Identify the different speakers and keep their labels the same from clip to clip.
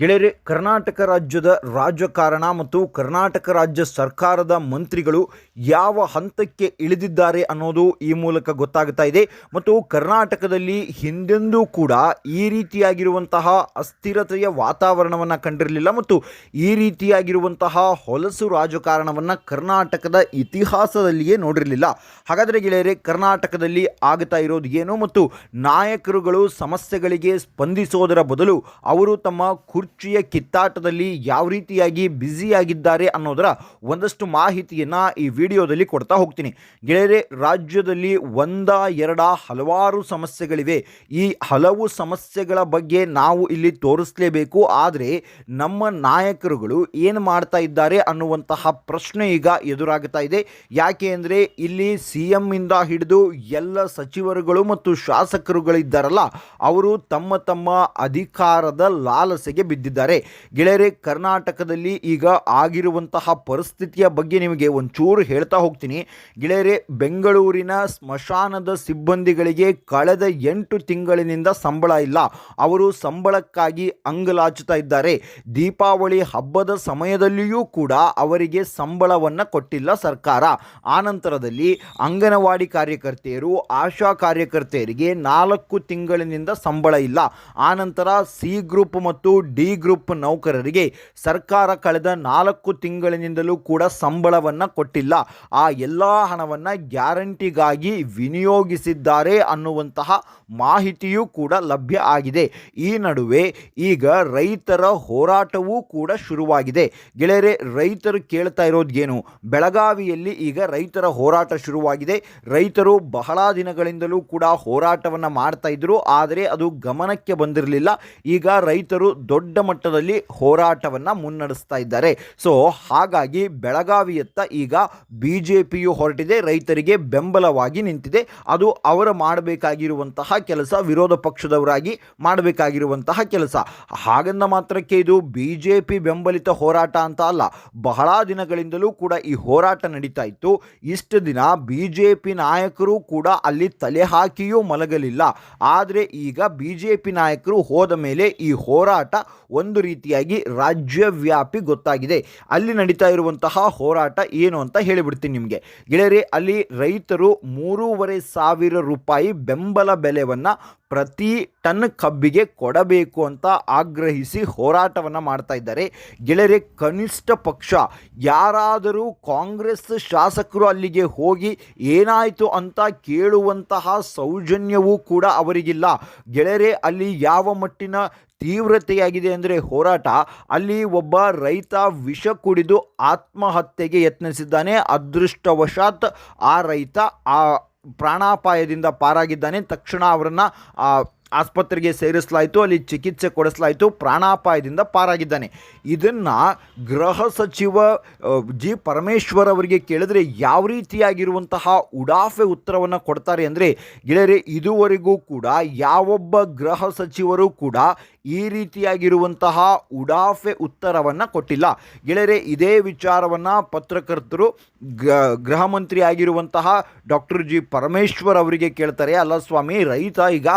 Speaker 1: ಗೆಳೆಯರೆ, ಕರ್ನಾಟಕ ರಾಜ್ಯದ ರಾಜಕಾರಣ ಮತ್ತು ಕರ್ನಾಟಕ ರಾಜ್ಯ ಸರ್ಕಾರದ ಮಂತ್ರಿಗಳು ಯಾವ ಹಂತಕ್ಕೆ ಇಳಿದಿದ್ದಾರೆ ಅನ್ನೋದು ಈ ಮೂಲಕ ಗೊತ್ತಾಗ್ತಾ ಇದೆ. ಮತ್ತು ಕರ್ನಾಟಕದಲ್ಲಿ ಹಿಂದೆಂದೂ ಕೂಡ ಈ ರೀತಿಯಾಗಿರುವಂತಹ ಅಸ್ಥಿರತೆಯ ವಾತಾವರಣವನ್ನು ಕಂಡಿರಲಿಲ್ಲ ಮತ್ತು ಈ ರೀತಿಯಾಗಿರುವಂತಹ ಹೊಲಸು ರಾಜಕಾರಣವನ್ನು ಕರ್ನಾಟಕದ ಇತಿಹಾಸದಲ್ಲಿಯೇ ನೋಡಿರಲಿಲ್ಲ. ಹಾಗಾದರೆ ಗೆಳೆಯರೆ, ಕರ್ನಾಟಕದಲ್ಲಿ ಆಗ್ತಾ ಇರೋದು ಏನು ಮತ್ತು ನಾಯಕರುಗಳು ಸಮಸ್ಯೆಗಳಿಗೆ ಸ್ಪಂದಿಸೋದರ ಬದಲು ಅವರು ತಮ್ಮ ಕುರ್ಚಿಯ ಕಿತ್ತಾಟದಲ್ಲಿ ಯಾವ ರೀತಿಯಾಗಿ ಬ್ಯುಸಿಯಾಗಿದ್ದಾರೆ ಅನ್ನೋದರ ಒಂದಷ್ಟು ಮಾಹಿತಿಯನ್ನು ಈ ವಿಡಿಯೋದಲ್ಲಿ ಕೊಡ್ತಾ ಹೋಗ್ತೀನಿ. ಗೆಳೆಯರೆ, ರಾಜ್ಯದಲ್ಲಿ ಒಂದ, ಎರಡ ಹಲವಾರು ಸಮಸ್ಯೆಗಳಿವೆ. ಈ ಹಲವು ಸಮಸ್ಯೆಗಳ ಬಗ್ಗೆ ನಾವು ಇಲ್ಲಿ ತೋರಿಸಲೇಬೇಕು. ಆದರೆ ನಮ್ಮ ನಾಯಕರುಗಳು ಏನು ಮಾಡ್ತಾ ಇದ್ದಾರೆ ಅನ್ನುವಂತಹ ಪ್ರಶ್ನೆ ಈಗ ಎದುರಾಗ್ತಾ ಇದೆ. ಯಾಕೆ ಅಂದರೆ ಇಲ್ಲಿ ಸಿ ಇಂದ ಹಿಡಿದು ಎಲ್ಲ ಸಚಿವರುಗಳು ಮತ್ತು ಶಾಸಕರುಗಳಿದ್ದಾರಲ್ಲ, ಅವರು ತಮ್ಮ ತಮ್ಮ ಅಧಿಕಾರದ ಲಾಲಸೆಗೆ ಬಿದ್ದಿದ್ದಾರೆ. ಗೆಳೆಯರೆ, ಕರ್ನಾಟಕದಲ್ಲಿ ಈಗ ಆಗಿರುವಂತಹ ಪರಿಸ್ಥಿತಿಯ ಬಗ್ಗೆ ನಿಮಗೆ ಒಂಚೂರು ಹೇಳ್ತಾ ಹೋಗ್ತೀನಿ. ಗೆಳೆಯರೆ, ಬೆಂಗಳೂರಿನ ಸ್ಮಶಾನದ ಸಿಬ್ಬಂದಿಗಳಿಗೆ ಕಳೆದ ಎಂಟು ತಿಂಗಳಿನಿಂದ ಸಂಬಳ ಇಲ್ಲ. ಅವರು ಸಂಬಳಕ್ಕಾಗಿ ಅಂಗಲಾಚುತ್ತಾ ಇದ್ದಾರೆ. ದೀಪಾವಳಿ ಹಬ್ಬದ ಸಮಯದಲ್ಲಿಯೂ ಕೂಡ ಅವರಿಗೆ ಸಂಬಳವನ್ನು ಕೊಟ್ಟಿಲ್ಲ ಸರ್ಕಾರ. ಆನಂತರದಲ್ಲಿ ಅಂಗನವಾಡಿ ಕಾರ್ಯಕರ್ತೆಯರು, ಆಶಾ ಕಾರ್ಯಕರ್ತೆಯರಿಗೆ ನಾಲ್ಕು ತಿಂಗಳಿನಿಂದ ಸಂಬಳ ಇಲ್ಲ. ಆನಂತರ ಸಿ ಗ್ರೂಪ್ ಮತ್ತು ಗ್ರೂಪ್ ನೌಕರರಿಗೆ ಸರ್ಕಾರ ಕಳೆದ ನಾಲ್ಕು ತಿಂಗಳಿನಿಂದಲೂ ಕೂಡ ಸಂಬಳವನ್ನು ಕೊಟ್ಟಿಲ್ಲ. ಆ ಎಲ್ಲ ಹಣವನ್ನು ಗ್ಯಾರಂಟಿಗಾಗಿ ವಿನಿಯೋಗಿಸಿದ್ದಾರೆ ಅನ್ನುವಂತಹ ಮಾಹಿತಿಯೂ ಕೂಡ ಲಭ್ಯ ಆಗಿದೆ. ಈ ನಡುವೆ ಈಗ ರೈತರ ಹೋರಾಟವೂ ಕೂಡ ಶುರುವಾಗಿದೆ. ಗೆಳೆಯರೆ, ರೈತರು ಕೇಳ್ತಾ ಇರೋದೇನು ಬೆಳಗಾವಿಯಲ್ಲಿ ಈಗ ರೈತರ ಹೋರಾಟ ಶುರುವಾಗಿದೆ. ರೈತರು ಬಹಳ ದಿನಗಳಿಂದಲೂ ಕೂಡ ಹೋರಾಟವನ್ನು ಮಾಡ್ತಾ ಇದ್ರು, ಆದರೆ ಅದು ಗಮನಕ್ಕೆ ಬಂದಿರಲಿಲ್ಲ. ಈಗ ರೈತರು ದೊಡ್ಡ ಮಟ್ಟದಲ್ಲಿ ಹೋರಾಟವನ್ನು ಮುನ್ನಡೆಸ್ತಾ ಇದ್ದಾರೆ. ಸೊ ಹಾಗಾಗಿ ಬೆಳಗಾವಿಯತ್ತ ಈಗ ಬಿ ಜೆ ಪಿಯು ಹೊರಟಿದೆ, ರೈತರಿಗೆ ಬೆಂಬಲವಾಗಿ ನಿಂತಿದೆ. ಅದು ಅವರು ಮಾಡಬೇಕಾಗಿರುವಂತಹ ಕೆಲಸ, ವಿರೋಧ ಪಕ್ಷದವರಾಗಿ ಮಾಡಬೇಕಾಗಿರುವಂತಹ ಕೆಲಸ. ಹಾಗಂದ ಮಾತ್ರಕ್ಕೆ ಇದು ಬಿ ಜೆ ಪಿ ಬೆಂಬಲಿತ ಹೋರಾಟ ಅಂತ ಅಲ್ಲ, ಬಹಳ ದಿನಗಳಿಂದಲೂ ಕೂಡ ಈ ಹೋರಾಟ ನಡೀತಾ ಇತ್ತು. ಇಷ್ಟು ದಿನ ಬಿ ಜೆ ಪಿ ನಾಯಕರು ಕೂಡ ಅಲ್ಲಿ ತಲೆ ಹಾಕಿಯೂ ಮಲಗಲಿಲ್ಲ. ಆದರೆ ಈಗ ಬಿ ಜೆ ಪಿ ನಾಯಕರು ಹೋದ ಮೇಲೆ ಈ ಹೋರಾಟ ಒಂದು ರೀತಿಯಾಗಿ ರಾಜ್ಯವ್ಯಾಪಿ ಗೊತ್ತಾಗಿದೆ. ಅಲ್ಲಿ ನಡೀತಾ ಇರುವಂತಹ ಹೋರಾಟ ಏನು ಅಂತ ಹೇಳಿಬಿಡ್ತೀನಿ ನಿಮಗೆ. ಗೆಳೆಯರೆ, ಅಲ್ಲಿ ರೈತರು ಮೂರುವರೆ ಸಾವಿರ ರೂಪಾಯಿ ಬೆಂಬಲ ಬೆಲೆಯನ್ನು ಪ್ರತಿ ಟನ್ ಕಬ್ಬಿಗೆ ಕೊಡಬೇಕು ಅಂತ ಆಗ್ರಹಿಸಿ ಹೋರಾಟವನ್ನು ಮಾಡ್ತಾ ಇದ್ದಾರೆ. ಗೆಳೆಯರೆ, ಕನಿಷ್ಠ ಪಕ್ಷ, ಯಾರಾದರೂ ಕಾಂಗ್ರೆಸ್ ಶಾಸಕರು ಅಲ್ಲಿಗೆ ಹೋಗಿ ಏನಾಯಿತು ಅಂತ ಕೇಳುವಂತಹ ಸೌಜನ್ಯವೂ ಕೂಡ ಅವರಿಗಿಲ್ಲ. ಗೆಳೆಯರೆ, ಅಲ್ಲಿ ಯಾವ ಮಟ್ಟಿನ ತೀವ್ರತೆಯಾಗಿದೆ ಅಂದರೆ ಹೋರಾಟ. ಅಲ್ಲಿ ಒಬ್ಬ ರೈತ ವಿಷ ಕುಡಿದು ಆತ್ಮಹತ್ಯೆಗೆ ಯತ್ನಿಸಿದ್ದಾನೆ. ಅದೃಷ್ಟವಶಾತ್ ಆ ರೈತ ಆ ಪ್ರಾಣಾಪಾಯದಿಂದ ಪಾರಾಗಿದ್ದಾನೆ. ತಕ್ಷಣ ಅವರನ್ನು ಆಸ್ಪತ್ರೆಗೆ ಸೇರಿಸಲಾಯಿತು. ಅಲ್ಲಿ ಚಿಕಿತ್ಸೆ ಕೊಡಿಸಲಾಯಿತು. ಪ್ರಾಣಾಪಾಯದಿಂದ ಪಾರಾಗಿದ್ದಾನೆ. ಇದನ್ನು ಗೃಹ ಸಚಿವ ಜಿ ಪರಮೇಶ್ವರ್ ಅವರಿಗೆ ಕೇಳಿದರೆ ಯಾವ ರೀತಿಯಾಗಿರುವಂತಹ ಉಡಾಫೆ ಉತ್ತರವನ್ನು ಕೊಡ್ತಾರೆ ಅಂದರೆ, ಗೆಳೆಯರೆ, ಇದುವರೆಗೂ ಕೂಡ ಯಾವೊಬ್ಬ ಗೃಹ ಸಚಿವರು ಕೂಡ ಈ ರೀತಿಯಾಗಿರುವಂತಹ ಉಡಾಫೆ ಉತ್ತರವನ್ನು ಕೊಟ್ಟಿಲ್ಲ. ಗೆಳೆಯರೆ, ಇದೇ ವಿಚಾರವನ್ನು ಪತ್ರಕರ್ತರು ಗೃಹ ಮಂತ್ರಿ ಆಗಿರುವಂತಹ ಡಾಕ್ಟರ್ ಜಿ ಪರಮೇಶ್ವರ್ ಅವರಿಗೆ ಕೇಳ್ತಾರೆ. ಅಲ್ಲ ಸ್ವಾಮಿ, ರೈತ ಈಗ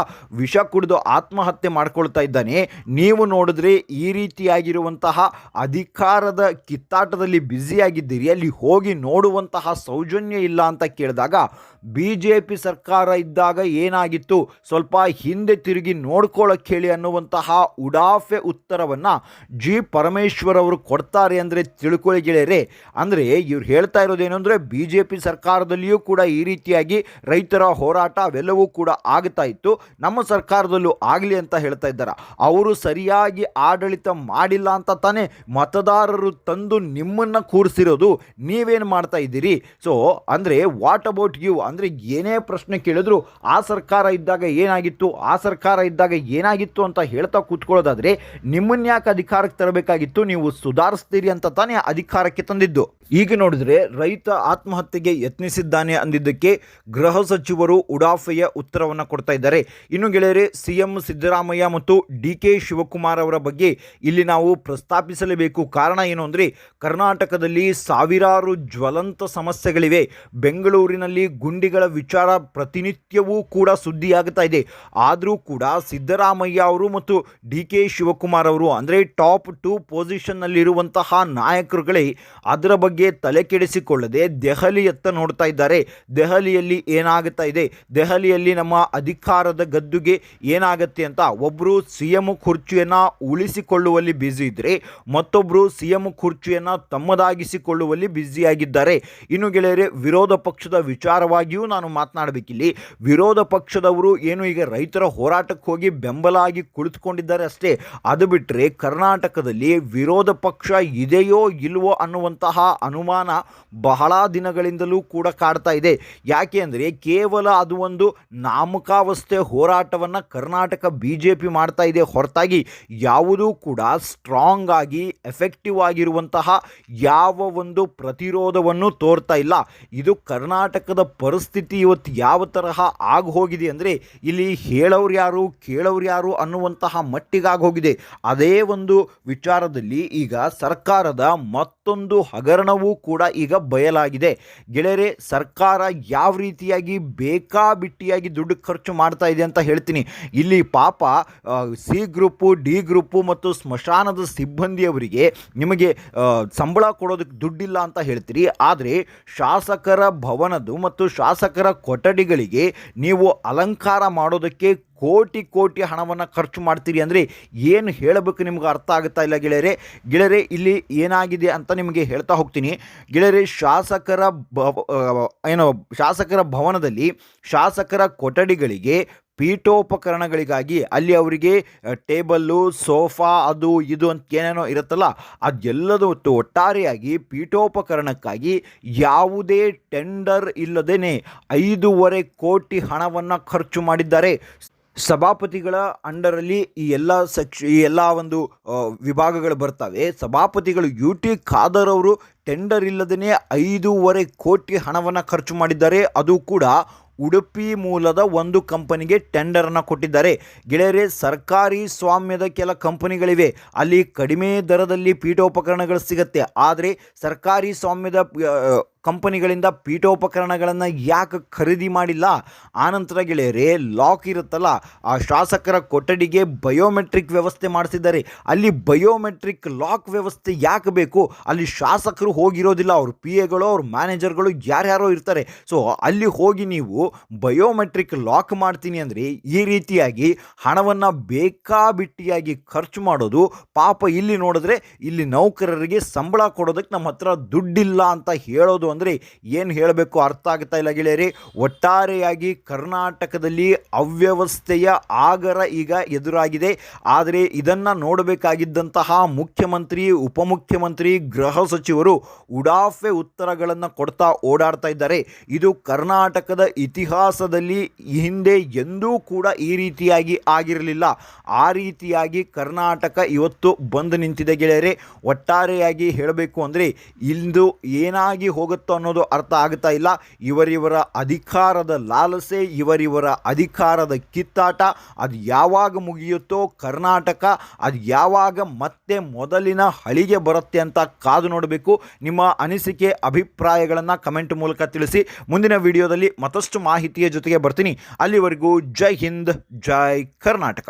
Speaker 1: ವಿಷ ಕುಡಿದು ಆತ್ಮಹತ್ಯೆ ಮಾಡ್ಕೊಳ್ತಾ ಇದ್ದಾನೆ. ನೀವು ನೋಡಿದ್ರೆ ಈ ರೀತಿಯಾಗಿರುವಂತಹ ಅಧಿಕಾರದ ಕಿತ್ತಾಟದಲ್ಲಿ ಬ್ಯುಸಿಯಾಗಿದ್ದೀರಿ ಅಲ್ಲಿ ಹೋಗಿ ನೋಡುವಂತಹ ಸೌಜನ್ಯ ಇಲ್ಲ ಅಂತ ಕೇಳಿದಾಗ ಬಿ ಜೆ ಪಿ ಸರ್ಕಾರ ಇದ್ದಾಗ ಏನಾಗಿತ್ತು? ಸ್ವಲ್ಪ ಹಿಂದೆ ತಿರುಗಿ ನೋಡ್ಕೊಳ್ಳೋಕ್ಕೆ ಹೇಳಿ ಅನ್ನುವಂತಹ ಉಡಾಫೆ ಉತ್ತರವನ್ನು ಜಿ ಪರಮೇಶ್ವರ್ ಅವರು ಕೊಡ್ತಾರೆ ಅಂದರೆ ತಿಳ್ಕೊಳ್ಳಿ ಗೆಳೆಯರೆ. ಅಂದರೆ ಇವ್ರು ಹೇಳ್ತಾ ಇರೋದೇನು ಅಂದರೆ ಬಿ ಜೆ ಪಿ ಸರ್ಕಾರದಲ್ಲಿಯೂ ಕೂಡ ಈ ರೀತಿಯಾಗಿ ರೈತರ ಹೋರಾಟ ಅವೆಲ್ಲವೂ ಕೂಡ ಆಗ್ತಾ ಇತ್ತು. ನಮ್ಮ ಸರ್ಕಾರದಲ್ಲೂ ಆಗಲಿ ಅಂತ ಹೇಳ್ತಾ ಇದ್ದಾರೆ. ಅವರು ಸರಿಯಾಗಿ ಆಡಳಿತ ಮಾಡಿಲ್ಲ ಅಂತ ತಾನೇ ಮತದಾರರು ತಂದು ನಿಮ್ಮನ್ನು ಕೂರಿಸಿರೋದು ನೀವೇನು ಮಾಡ್ತಾ ಇದ್ದೀರಿ? ಸೊ ಅಂದರೆ ವಾಟ್ ಅಬೌಟ್ ಯು ಅಂದರೆ ಏನೇ ಪ್ರಶ್ನೆ ಕೇಳಿದ್ರು ಆ ಸರ್ಕಾರ ಇದ್ದಾಗ ಏನಾಗಿತ್ತು? ಆ ಸರ್ಕಾರ ಇದ್ದಾಗ ಏನಾಗಿತ್ತು ಅಂತ ಹೇಳ್ತಾ ಕೂತ್ಕೊಳ್ಳೋದಾದರೆ ನಿಮ್ಮನ್ನ ಯಾಕೆ ಅಧಿಕಾರಕ್ಕೆ ತರಬೇಕಾಗಿತ್ತು? ನೀವು ಸುಧಾರಿಸ್ತೀರಿ ಅಂತ ತಾನೇ ಅಧಿಕಾರಕ್ಕೆ ತಂದಿದ್ದು. ಈಗ ನೋಡಿದ್ರೆ ರೈತ ಆತ್ಮಹತ್ಯೆಗೆ ಯತ್ನಿಸಿದ್ದಾನೆ ಅಂದಿದ್ದಕ್ಕೆ ಗೃಹ ಸಚಿವರು ಉಡಾಫೆಯ ಉತ್ತರವನ್ನು ಕೊಡ್ತಾ ಇದ್ದಾರೆ. ಇನ್ನು ಗೆಳೆಯರೆ, ಸಿಎಂ ಸಿದ್ದರಾಮಯ್ಯ ಮತ್ತು ಡಿ ಕೆ ಶಿವಕುಮಾರ್ ಅವರ ಬಗ್ಗೆ ಇಲ್ಲಿ ನಾವು ಪ್ರಸ್ತಾಪಿಸಲೇಬೇಕು. ಕಾರಣ ಏನು ಅಂದರೆ ಕರ್ನಾಟಕದಲ್ಲಿ ಸಾವಿರಾರು ಜ್ವಲಂತ ಸಮಸ್ಯೆಗಳಿವೆ. ಬೆಂಗಳೂರಿನಲ್ಲಿ ಗುಂಡಿಗಳ ವಿಚಾರ ಪ್ರತಿನಿತ್ಯವೂ ಕೂಡ ಸುದ್ದಿಯಾಗ್ತಾ ಇದೆ. ಆದರೂ ಕೂಡ ಸಿದ್ದರಾಮಯ್ಯ ಅವರು ಮತ್ತು ಡಿ ಕೆ ಶಿವಕುಮಾರ್ ಅವರು, ಅಂದರೆ ಟಾಪ್ ಟು ಪೊಸಿಷನ್ನಲ್ಲಿರುವಂತಹ ನಾಯಕರುಗಳೇ ಅದರ ಬಗ್ಗೆ ತಲೆ ಕೆಡಿಸಿಕೊಳ್ಳದೆ ದೆಹಲಿಯತ್ತ ನೋಡ್ತಾ ಇದ್ದಾರೆ. ದೆಹಲಿಯಲ್ಲಿ ಏನಾಗುತ್ತಾ ಇದೆ? ದೆಹಲಿಯಲ್ಲಿ ನಮ್ಮ ಅಧಿಕಾರದ ಗದ್ದುಗೆ ಏನಾಗುತ್ತೆ ಅಂತ ಒಬ್ಬರು ಸಿ ಎಂ ಕುರ್ಚಿಯನ್ನು ಉಳಿಸಿಕೊಳ್ಳುವಲ್ಲಿ ಬ್ಯುಸಿ ಇದ್ದರೆ ಮತ್ತೊಬ್ಬರು ಸಿ ಎಂ ಕುರ್ಚಿಯನ್ನು ತಮ್ಮದಾಗಿಸಿಕೊಳ್ಳುವಲ್ಲಿ ಬ್ಯುಸಿಯಾಗಿದ್ದಾರೆ. ಇನ್ನು ಗೆಳೆಯರೆ, ವಿರೋಧ ಪಕ್ಷದ ವಿಚಾರವಾಗಿಯೂ ನಾನು ಮಾತನಾಡಬೇಕಿಲ್ಲಿ. ವಿರೋಧ ಪಕ್ಷದವರು ಏನು ಈಗ ರೈತರ ಹೋರಾಟಕ್ಕೆ ಹೋಗಿ ಬೆಂಬಲ ಆಗಿ ಕುಳಿತುಕೊಂಡಿದ್ದಾರೆ ಅಷ್ಟೇ. ಅದು ಬಿಟ್ಟರೆ ಕರ್ನಾಟಕದಲ್ಲಿ ವಿರೋಧ ಪಕ್ಷ ಇದೆಯೋ ಇಲ್ವೋ ಅನ್ನುವಂತಹ ಅನುಮಾನ ಬಹಳ ದಿನಗಳಿಂದಲೂ ಕೂಡ ಕಾಡ್ತಾ ಇದೆ. ಯಾಕೆ ಅಂದರೆ ಕೇವಲ ಅದು ಒಂದು ನಾಮಕಾವಸ್ಥೆ ಹೋರಾಟವನ್ನು ಕರ್ನಾಟಕ ಬಿ ಜೆ ಪಿ ಮಾಡ್ತಾ ಇದೆ ಹೊರತಾಗಿ ಯಾವುದೂ ಕೂಡ ಸ್ಟ್ರಾಂಗ್ ಆಗಿ, ಎಫೆಕ್ಟಿವ್ ಆಗಿರುವಂತಹ ಯಾವ ಒಂದು ಪ್ರತಿರೋಧವನ್ನು ತೋರ್ತಾ ಇಲ್ಲ. ಇದು ಕರ್ನಾಟಕದ ಪರಿಸ್ಥಿತಿ ಇವತ್ತು ಯಾವ ತರಹ ಆಗಿ ಹೋಗಿದೆ ಅಂದರೆ ಇಲ್ಲಿ ಹೇಳೋರು ಯಾರು ಕೇಳೋರು ಯಾರು ಅನ್ನುವಂತಹ ಮಟ್ಟಿಗಾಗಿ ಹೋಗಿದೆ. ಅದೇ ಒಂದು ವಿಚಾರದಲ್ಲಿ ಈಗ ಸರ್ಕಾರದ ಮತ್ತೊಂದು ಹಗರಣವೂ ಕೂಡ ಈಗ ಬಯಲಾಗಿದೆ. ಗೆಳೆಯರೆ, ಸರ್ಕಾರ ಯಾವ ರೀತಿಯಾಗಿ ಬೇಕಾಬಿಟ್ಟಿಯಾಗಿ ದುಡ್ಡು ಖರ್ಚು ಮಾಡ್ತಾ ಇದೆ ಅಂತ ಹೇಳ್ತೀನಿ. ಇಲ್ಲಿ ಪಾಪ ಸಿ ಗ್ರೂಪು, ಡಿ ಗ್ರೂಪು ಮತ್ತು ಸ್ಮಶಾನದ ಸಿಬ್ಬಂದಿಯವರಿಗೆ ನಿಮಗೆ ಸಂಬಳ ಕೊಡೋದಕ್ಕೆ ದುಡ್ಡಿಲ್ಲ ಅಂತ ಹೇಳ್ತೀರಿ. ಆದರೆ ಶಾಸಕರ ಭವನದ್ದು ಮತ್ತು ಶಾಸಕರ ಕೊಠಡಿಗಳಿಗೆ ನೀವು ಅಲಂಕಾರ ಮಾಡೋದಕ್ಕೆ ಕೋಟಿ ಕೋಟಿ ಹಣವನ್ನು ಖರ್ಚು ಮಾಡ್ತೀರಿ ಅಂದರೆ ಏನು ಹೇಳಬೇಕು ನಿಮ್ಗೆ ಅರ್ಥ ಆಗುತ್ತಾ ಇಲ್ಲ ಗೆಳೆಯರೆ? ಗೆಳೆಯರೆ, ಇಲ್ಲಿ ಏನಾಗಿದೆ ಅಂತ ನಿಮಗೆ ಹೇಳ್ತಾ ಹೋಗ್ತೀನಿ. ಗೆಳೆಯರೆ, ಶಾಸಕರ ಬ ಏನು ಶಾಸಕರ ಭವನದಲ್ಲಿ ಶಾಸಕರ ಕೊಠಡಿಗಳಿಗೆ ಪೀಠೋಪಕರಣಗಳಿಗಾಗಿ ಅಲ್ಲಿ ಅವರಿಗೆ ಟೇಬಲ್ಲು, ಸೋಫಾ, ಅದು, ಇದು ಅಂತ ಏನೇನೋ ಇರುತ್ತಲ್ಲ, ಅದೆಲ್ಲದೂ ಒಟ್ಟು ಒಟ್ಟಾರೆಯಾಗಿ ಪೀಠೋಪಕರಣಕ್ಕಾಗಿ ಯಾವುದೇ ಟೆಂಡರ್ ಇಲ್ಲದೇ ಐದೂವರೆ ಕೋಟಿ ಹಣವನ್ನು ಖರ್ಚು ಮಾಡಿದ್ದಾರೆ. ಸಭಾಪತಿಗಳ ಅಂಡರಲ್ಲಿ ಈ ಎಲ್ಲ ಸೆಕ್ಷ, ಈ ಎಲ್ಲ ಒಂದು ವಿಭಾಗಗಳು ಬರ್ತವೆ. ಸಭಾಪತಿಗಳು ಯು ಟಿ ಖಾದರ್ ಅವರು ಟೆಂಡರ್ ಇಲ್ಲದೇ ಐದೂವರೆ ಕೋಟಿ ಹಣವನ್ನು ಖರ್ಚು ಮಾಡಿದ್ದಾರೆ. ಅದು ಕೂಡ ಉಡುಪಿ ಮೂಲದ ಒಂದು ಕಂಪನಿಗೆ ಟೆಂಡರನ್ನು ಕೊಟ್ಟಿದ್ದಾರೆ. ಗೆಳೆಯರೆ, ಸರ್ಕಾರಿ ಸ್ವಾಮ್ಯದ ಕೆಲ ಕಂಪನಿಗಳಿವೆ. ಅಲ್ಲಿ ಕಡಿಮೆ ದರದಲ್ಲಿ ಪೀಠೋಪಕರಣಗಳು ಸಿಗುತ್ತೆ. ಆದರೆ ಸರ್ಕಾರಿ ಸ್ವಾಮ್ಯದ ಕಂಪನಿಗಳಿಂದ ಪೀಠೋಪಕರಣಗಳನ್ನು ಯಾಕೆ ಖರೀದಿ ಮಾಡಿಲ್ಲ? ಆನಂತರ ಗೆಳೆಯರೇ, ಲಾಕ್ ಇರುತ್ತಲ್ಲ, ಆ ಶಾಸಕರ ಕೊಠಡಿಗೆ ಬಯೋಮೆಟ್ರಿಕ್ ವ್ಯವಸ್ಥೆ ಮಾಡಿಸಿದ್ದಾರೆ. ಅಲ್ಲಿ ಬಯೋಮೆಟ್ರಿಕ್ ಲಾಕ್ ವ್ಯವಸ್ಥೆ ಯಾಕೆ ಬೇಕು? ಅಲ್ಲಿ ಶಾಸಕರು ಹೋಗಿರೋದಿಲ್ಲ, ಅವ್ರ ಪಿ ಎಗಳು ಅವ್ರ ಮ್ಯಾನೇಜರ್ಗಳು ಯಾರ್ಯಾರೋ ಇರ್ತಾರೆ. ಸೊ, ಅಲ್ಲಿ ಹೋಗಿ ನೀವು ಬಯೋಮೆಟ್ರಿಕ್ ಲಾಕ್ ಮಾಡ್ತೀನಿ ಅಂದರೆ ಈ ರೀತಿಯಾಗಿ ಹಣವನ್ನು ಬೇಕಾಬಿಟ್ಟಿಯಾಗಿ ಖರ್ಚು ಮಾಡೋದು ಪಾಪ ಇಲ್ಲಿ ನೋಡಿದ್ರೆ ಇಲ್ಲಿ ನೌಕರರಿಗೆ ಸಂಬಳ ಕೊಡೋದಕ್ಕೆ ನಮ್ಮ ಹತ್ರ ದುಡ್ಡಿಲ್ಲ ಅಂತ ಹೇಳೋದು ಅಂದರೆ ಏನು ಹೇಳಬೇಕು ಅರ್ಥ ಆಗ್ತಾ ಇಲ್ಲ ಗೆಳೆಯರಿ. ಒಟ್ಟಾರೆಯಾಗಿ ಕರ್ನಾಟಕದಲ್ಲಿ ಅವ್ಯವಸ್ಥೆಯ ಆಗರ ಈಗ ಎದುರಾಗಿದೆ. ಆದರೆ ಇದನ್ನು ನೋಡಬೇಕಾಗಿದ್ದಂತಹ ಮುಖ್ಯಮಂತ್ರಿ, ಉಪಮುಖ್ಯಮಂತ್ರಿ, ಗೃಹ ಸಚಿವರು ಉಡಾಫೆ ಉತ್ತರಗಳನ್ನು ಕೊಡ್ತಾ ಓಡಾಡ್ತಾ ಇದ್ದಾರೆ. ಇದು ಕರ್ನಾಟಕದ ಇತಿಹಾಸದಲ್ಲಿ ಹಿಂದೆ ಎಂದೂ ಕೂಡ ಈ ರೀತಿಯಾಗಿ ಆಗಿರಲಿಲ್ಲ. ಆ ರೀತಿಯಾಗಿ ಕರ್ನಾಟಕ ಇವತ್ತು ಬಂದು ನಿಂತಿದೆ ಗೆಳೆಯರೆ. ಒಟ್ಟಾರೆಯಾಗಿ ಹೇಳಬೇಕು ಅಂದರೆ ಇಂದು ಏನಾಗಿ ಹೋಗುತ್ತೋ ಅನ್ನೋದು ಅರ್ಥ ಆಗ್ತಾ ಇಲ್ಲ. ಇವರಿವರ ಅಧಿಕಾರದ ಲಾಲಸೆ, ಇವರಿವರ ಅಧಿಕಾರದ ಕಿತ್ತಾಟ, ಅದು ಯಾವಾಗ ಮುಗಿಯುತ್ತೋ ಕರ್ನಾಟಕ, ಅದು ಯಾವಾಗ ಮತ್ತೆ ಮೊದಲಿನ ಹಳಿಗೆ ಬರುತ್ತೆ ಅಂತ ಕಾದು ನೋಡಬೇಕು. ನಿಮ್ಮ ಅನಿಸಿಕೆ, ಅಭಿಪ್ರಾಯಗಳನ್ನು ಕಮೆಂಟ್ ಮೂಲಕ ತಿಳಿಸಿ. ಮುಂದಿನ ವಿಡಿಯೋದಲ್ಲಿ ಮತ್ತಷ್ಟು ಮಾಹಿತಿಯ ಜೊತೆಗೆ ಬರ್ತೀನಿ. ಅಲ್ಲಿವರೆಗೂ ಜೈ ಹಿಂದ್, ಜೈ ಕರ್ನಾಟಕ.